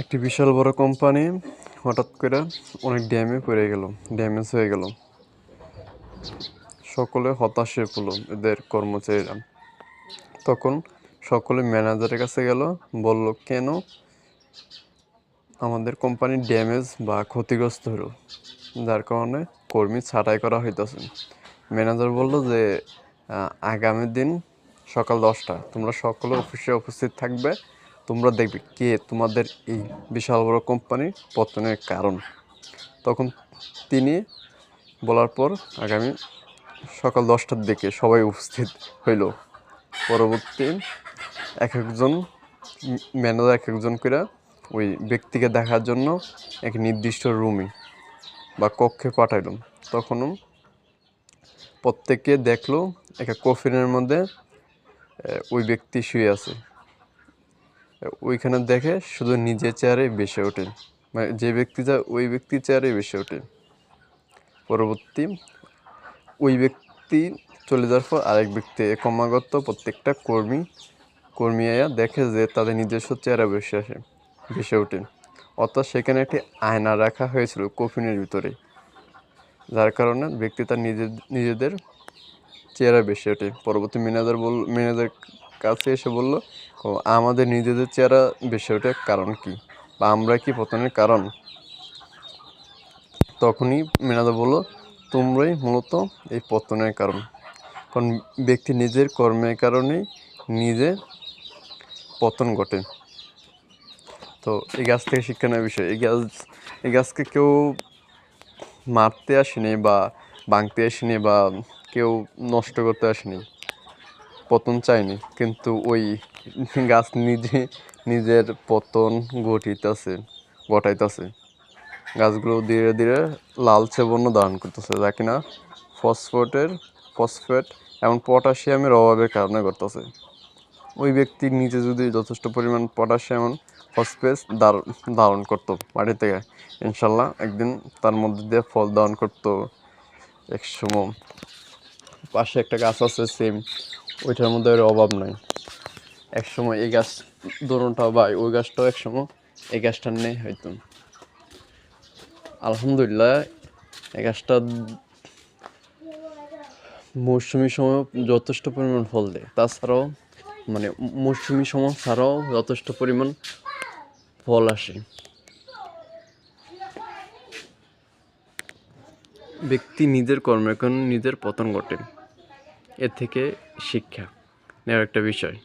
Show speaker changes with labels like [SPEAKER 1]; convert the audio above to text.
[SPEAKER 1] একটি বিশাল বড় কোম্পানি, হঠাৎ করে অনেক ড্যামে পড়ে গেল, ড্যামেজ হয়ে গেল। সকলে হতাশ পড়ল এদের কর্মচারীরা। তখন সকলে ম্যানেজারের কাছে গেল, বলল, কেন আমাদের কোম্পানি ড্যামেজ বা ক্ষতিগ্রস্ত হলো? যার কারণে কর্মী ছাঁটাই করা হইতেছে। ম্যানেজার বলল যে আগামী দিন সকাল দশটা, তোমরা সকলে অফিসে উপস্থিত থাকবে তোমরা দেখবে কে তোমাদের এই বিশাল বড় কোম্পানির পতনের কারণ। তখন তিনি বলার পর আগামী সকাল দশটার দিকে সবাই উপস্থিত হইল। পরবর্তী এক একজন ম্যানেজার এক একজন করে ওই ব্যক্তিকে দেখার জন্য এক নির্দিষ্ট রুমে বা কক্ষে পাঠাইল। তখনও প্রত্যেকে দেখল একটা কফিনের মধ্যে ওই ব্যক্তি শুয়ে আছে। ওইখানে দেখে শুধু নিজের চেয়ারে বেসে ওঠে মানে যে ব্যক্তি যা ওই ব্যক্তির চেয়ারে বেসে ওঠে পরবর্তী, ওই ব্যক্তি চলে যাওয়ার পর আরেক ব্যক্তি ক্রমাগত প্রত্যেকটা কর্মী কর্মী আয়া দেখে যে তাদের নিজস্ব চেহারা বসে আসে ভেসে ওঠে অর্থাৎ সেখানে একটি আয়না রাখা হয়েছিল কফিনের ভিতরে। যার কারণে ব্যক্তি তার নিজের, নিজেদের চেহারা বেসে ওঠে। পরবর্তী ম্যানেজার বল, ম্যানেজার কাছে এসে বলল ও আমাদের নিজেদের চেহারা বেশি ওঠে কারণ কি? বা আমরা কি পতনের কারণ? তখনই ম্যানেজার বলল, তোমরাই মূলত এই পতনের কারণ। কারণ ব্যক্তি নিজের কর্মের কারণেই নিজে পতন ঘটে। তো এই গাছ থেকে শিক্ষা নেওয়ার বিষয়। এই গাছ, এই গাছকে কেউ মারতে আসেনি বা ভাঙতে আসেনি বা কেউ নষ্ট করতে আসেনি, পতন চায়নি। কিন্তু ওই গাছ নিজে, নিজের পতন ঘটিতেছে ঘটাইতেছে। গাছগুলো ধীরে ধীরে লালচে বর্ণ ধারণ করতেছে, যা কিনা ফসফেটের, ফসফেট এবং পটাশিয়ামের অভাবের কারণে ঘটতেছে। ওই ব্যক্তি নিজে যদি যথেষ্ট পরিমাণ পটাশিয়াম ফসফেট ধারণ করতো মাটি থেকে, ইনশাল্লাহ একদিন তার মধ্যে দিয়ে ফল ধারণ করতো এক সময়। পাশে একটা গাছ আছে সেম ওইটার মধ্যে অভাব নাই। এক সময় এই গাছ দোনোটা বা ওই গাছটাও এক সময় এই গাছটার নেই হয়তো আলহামদুলিল্লাহ, এই গাছটা মৌসুমি সময় যথেষ্ট পরিমাণ ফল দেয়। তাছাড়াও মানে মৌসুমি সময় ছাড়াও যথেষ্ট পরিমাণ ফল আসে। ব্যক্তি নিজের কর্মের কারণে নিজের পতন ঘটে। এর থেকে শিক্ষা নেওয়ার একটা বিষয়।